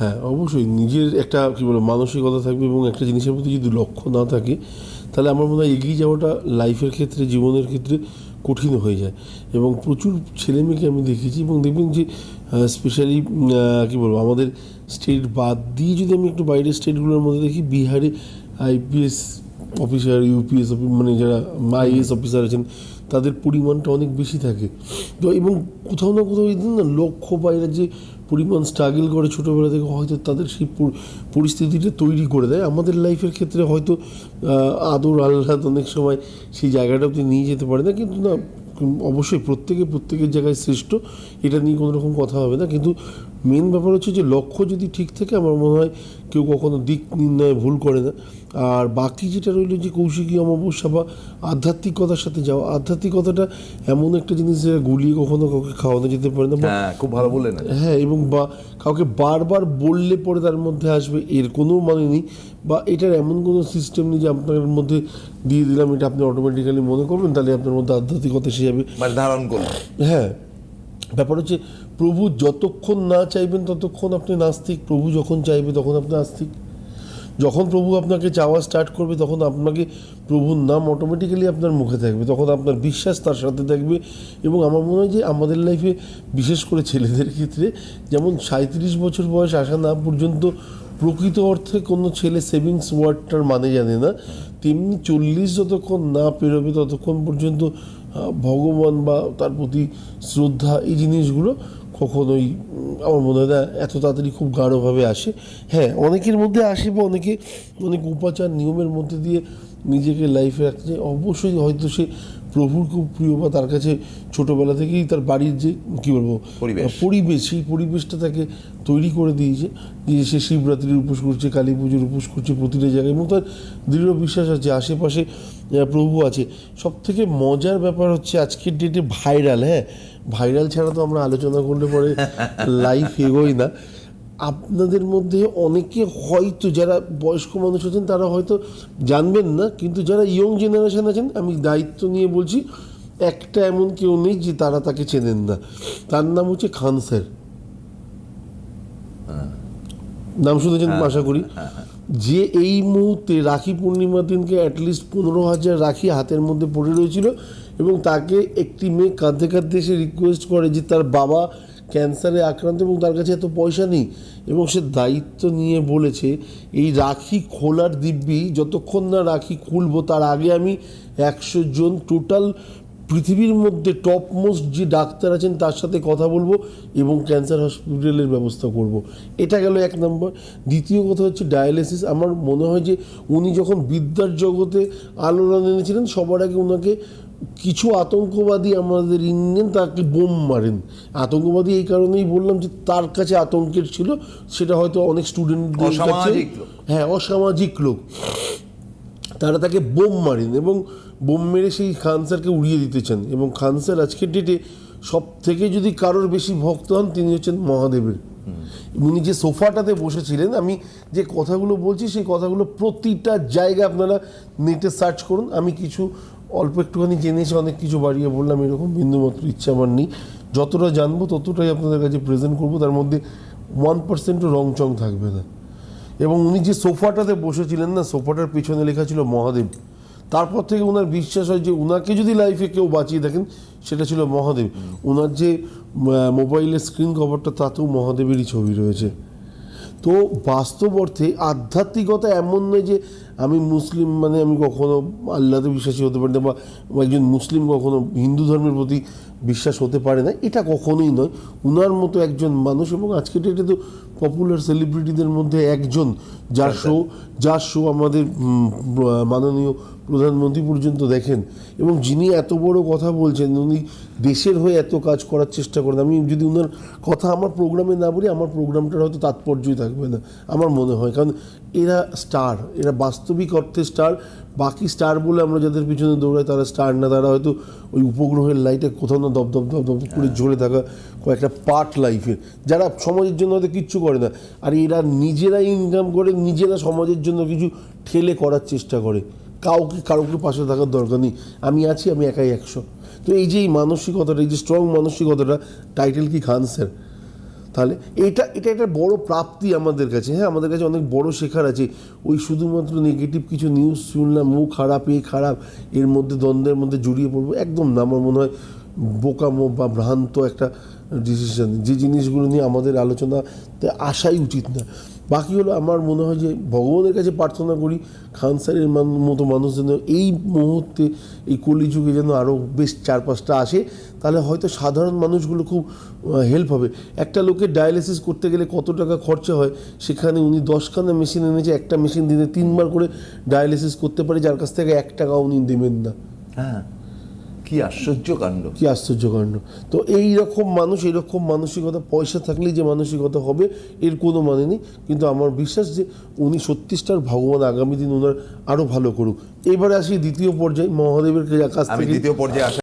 হ্যাঁ অবশ্যই নিজের একটা, কী বলব, মানসিকতা থাকবে এবং একটা জিনিসের প্রতি যদি লক্ষ্য না থাকে, তাহলে আমার মনে হয় এগিয়ে যাওয়াটা লাইফের ক্ষেত্রে, জীবনের ক্ষেত্রে কঠিন হয়ে যায়। এবং প্রচুর ছেলে মেয়েকে আমি দেখেছি এবং দেখবেন যে স্পেশালি কী বলব, আমাদের স্টেট বাদ দিয়ে যদি আমি একটু বাইরের স্টেটগুলোর মধ্যে দেখি, বিহারে আইপিএস অফিসার ইউপিএস মানে যারা আইএস অফিসার আছেন তাদের পরিমাণটা অনেক বেশি থাকে। তো এবং কোথাও না কোথাও এই না লক্ষ্য বাইরে যে পরিমাণ স্ট্রাগল করে ছোটোবেলা থেকে, হয়তো তাদের সেই পরিস্থিতিটা তৈরি করে দেয়। আমাদের লাইফের ক্ষেত্রে হয়তো আদর আহ্লাদ অনেক সময় সেই জায়গাটা অব্দি নিয়ে যেতে পারে না। কিন্তু না, অবশ্যই প্রত্যেকে প্রত্যেকের জায়গায় শ্রেষ্ঠ, এটা নিয়ে কোনো রকম কথা হবে না। কিন্তু মেন ব্যাপার হচ্ছে যে লক্ষ্য যদি ঠিক থাকে আমার মনে হয় কেউ কখনো দিক নির্ণয়ে ভুল করে না। আর বাকি যেটা রইল যে কৌশিকী অমাবস্যা বা আধ্যাত্মিকতার সাথে যাওয়া আধ্যাত্মিকতাটা এমন একটা জিনিস যেটা গুলিয়ে কখনো কাউকে খাওয়ানো যেতে পারে না হ্যাঁ খুব ভালো বললেন হ্যাঁ এবং বা কাউকে বারবার বললে পরে তার মধ্যে আসবে এর কোনো মানে নেই। বা এটার এমন কোনো সিস্টেম নেই যে আপনার মধ্যে দিয়ে দিলাম এটা আপনি অটোমেটিক্যালি মনে করবেন তাহলে আপনার মধ্যে আধ্যাত্মিকতা সে যাবে। মানে ধারণ করলেন। হ্যাঁ। ব্যাপার হচ্ছে, প্রভু যতক্ষণ না চাইবেন ততক্ষণ আপনি নাস্তিক। প্রভু যখন চাইবে তখন আপনি আস্তিক যখন প্রভু আপনাকে চাওয়া স্টার্ট করবে তখন আপনাকে প্রভুর নাম অটোমেটিক্যালি আপনার মুখে থাকবে। তখন আপনার বিশ্বাস তার সাথে থাকবে এবং আমার মনে হয় যে আমাদের লাইফে বিশেষ করে ছেলেদের ক্ষেত্রে যেমন সাঁত্রিশ বছর বয়স আসা না পর্যন্ত প্রকৃত অর্থে কোনো ছেলে সেভিংস ওয়ার্ডটার মানে জানে না। তেমনি চল্লিশ যতক্ষণ না পেরোবে ততক্ষণ পর্যন্ত ভগবান বা তার প্রতি শ্রদ্ধা, এই জিনিসগুলো কখনোই আমার মনে হয় না, এত তাড়াতাড়ি খুব গাঢ়ভাবে আসে। হ্যাঁ অনেকের মধ্যে আসে বা অনেকে অনেক উপাচার নিয়মের মধ্যে দিয়ে নিজেকে লাইফে রাখতে অবশ্যই হয়তো সে প্রভুর খুব প্রিয় বা তার কাছে ছোটোবেলা থেকেই তার বাড়ির যে কী বলব পরিবেশ। সেই পরিবেশটা তাকে তৈরি করে দিয়েছে। যে সে শিবরাত্রির উপোস করছে কালী পুজোর উপোস করছে প্রতিটা জায়গায় এবং তার দৃঢ় বিশ্বাস আছে আশেপাশে প্রভু আছে। সব থেকে মজার ব্যাপার হচ্ছে আজকের ডেটে ভাইরাল হ্যাঁ? ভাইরাল ছাড়া তো আমরা আলোচনা করলে পরে লাইফ এগোই না। আপনাদের মধ্যে অনেকে হয়তো যারা বয়স্ক মানুষ আছেন তারা হয়তো জানবেন না কিন্তু যারা ইয়ং জেনারেশন আছেন আমি দায়িত্ব নিয়ে বলছি একটা এমন কেউ নেই যে তারা তাকে চেনেন না। তার নাম হচ্ছে খান স্যার। নাম শুনেছেন আশা করি? যে এই মুহূর্তে রাখি পূর্ণিমার দিনকে অ্যাটলিস্ট পনেরো হাজার রাখি হাতের মধ্যে পড়ে রয়েছিল এবং তাকে একটি মেয়ে কাঁদতে কাঁদতে এসে রিকোয়েস্ট করে যে তার বাবা ক্যান্সারে আক্রান্ত এবং তার কাছে এত পয়সা নেই এবং সে দায়িত্ব নিয়ে বলেছে, এই রাখি খোলার দিব্যি, যতক্ষণ না রাখি খুলবো, তার আগে আমি একশো জন টোটাল পৃথিবীর মধ্যে টপ মোস্ট যে ডাক্তার আছেন, তার সাথে কথা বলব এবং ক্যান্সার হসপিটালের ব্যবস্থা করব। এটা গেল এক নম্বর দ্বিতীয় কথা হচ্ছে ডায়ালিসিস আমার মনে হয় যে উনি যখন বিদ্যার জগতে আলোড়ন এনেছিলেন, সবার আগে ওনাকে কিছু আতঙ্কবাদী আমাদের ইন্ডিয়ান তাকে বোম মারেন। আতঙ্কবাদী এই কারণেই বললাম যে তার কাছে আতঙ্কের ছিল সেটা হয়তো অনেক স্টুডেন্টদের কাছে। হ্যাঁ অসামাজিক লোক। তারা তাকে বোম মারেন এবং বোম মেরে সেই খান স্যারকে উড়িয়ে দিতে চান এবং খান স্যার আজকের ডেটে সব থেকে যদি কারোর বেশি ভক্ত হন তিনি হচ্ছেন মহাদেবের। উনি যে সোফাটাতে বসেছিলেন আমি যে কথাগুলো বলছি সেই কথাগুলো প্রতিটা জায়গায় আপনারা নেটে সার্চ করুন। আমি কিছু অল্প একটুখানি জেনেছি, অনেক কিছু বাড়িয়ে বললাম, এরকম বিন্দুমাত্র ইচ্ছা আমার নেই। যতটা জানব ততটাই আপনাদের কাছে প্রেজেন্ট করব, তার মধ্যে ওয়ান পার্সেন্টও রং চং থাকবে না। এবং উনি যে সোফাটাতে বসেছিলেন না, সোফাটার পিছনে লেখা ছিল মহাদেব। তারপর থেকে ওনার বিশ্বাস হয় যে ওনাকে যদি লাইফে কেউ বাঁচিয়ে দেখেন, সেটা ছিল মহাদেব। ওনার যে মোবাইলের স্ক্রিন কভারটা তাতেও মহাদেবেরই ছবি রয়েছে। তো বাস্তব অর্থে আধ্যাত্মিকতা এমন নয় যে আমি মুসলিম মানে আমি কখনো আল্লাহতে বিশ্বাসী হতে পারি না বা একজন মুসলিম কখনো হিন্দু ধর্মের প্রতি বিশ্বাস হতে পারে না এটা কখনোই নয়। উনার মতো একজন মানুষ এবং আজকের ডেটে তো পপুলার সেলিব্রিটিদের মধ্যে একজন যার শো যার শো আমাদের মাননীয় প্রধানমন্ত্রী পর্যন্ত দেখেন এবং যিনি এত বড় কথা বলছেন উনি দেশের হয়ে এত কাজ করার চেষ্টা করেন। আমি যদি ওনার কথা আমার প্রোগ্রামে না বলি আমার প্রোগ্রামটার হয়তো তাৎপর্যই থাকবে না আমার মনে হয়। কারণ এরা স্টার এরা বাস্তবিক অর্থে স্টার বাকি স্টার বলে আমরা যাদের পিছনে দৌড়াই তারা স্টার না তারা হয়তো ওই উপগ্রহের লাইটে কোথাও না দপ দপ দপ দপ করে ঝরে থাকা কয়েকটা পার্ট লাইফের যারা সমাজের জন্য হয়তো কিচ্ছু করে না আর এরা নিজেরাই ইনকাম করে নিজেরা সমাজের জন্য কিছু ঠেলে করার চেষ্টা করে। কাউকে কারোকে পাশে থাকার দরকার নেই। আমি আছি আমি একাই একশো। তো এই যে এই মানসিকতাটা এই যে স্ট্রং মানসিকতাটা টাইটেল কি খান স্যার তাহলে এটা এটা একটা বড় প্রাপ্তি আমাদের কাছে। হ্যাঁ আমাদের কাছে অনেক বড় শেখার আছে। ওই শুধুমাত্র নেগেটিভ কিছু নিউজ শুনলাম, মুখ খারাপ, এ খারাপ, এর মধ্যে দ্বন্দ্বের মধ্যে জড়িয়ে পড়ব, একদম না। আমার মনে হয় বোকামো বা ভ্রান্ত একটা ডিসিশন যে জিনিসগুলো নিয়ে আমাদের আলোচনাতে আসাই উচিত না। বাকি হলো আমার মনে হয় যে ভগবানের কাছে প্রার্থনা করি খান স্যারের মতো মানুষ যেন এই মুহূর্তে এই কলিযুগে যেন আরও বেশ চার পাঁচটা আসে, তাহলে হয়তো সাধারণ মানুষগুলো খুব হেল্প হবে। একটা লোকের ডায়ালিসিস করতে গেলে কত টাকা খরচা হয়, সেখানে উনি দশখানা মেশিন এনেছে, একটা মেশিন দিনে তিনবার করে ডায়ালিসিস করতে পারে, যার কাছ থেকে এক টাকাও উনি দেবেন না। হ্যাঁ। কি আশ্চর্যকাণ্ড কি আশ্চর্যকাণ্ড তো এই রকম মানুষ এরকম মানসিকতা পয়সা থাকলেই যে মানসিকতা হবে এর কোনো মানে নেই। কিন্তু আমার বিশ্বাস যে উনি সত্যিষ্টার ভগবান আগামী দিন ওনার আরও ভালো করুক। এবারে আসি দ্বিতীয় পর্যায়ে মহাদেবের কাছ থেকে। দ্বিতীয় পর্যায়ে আসার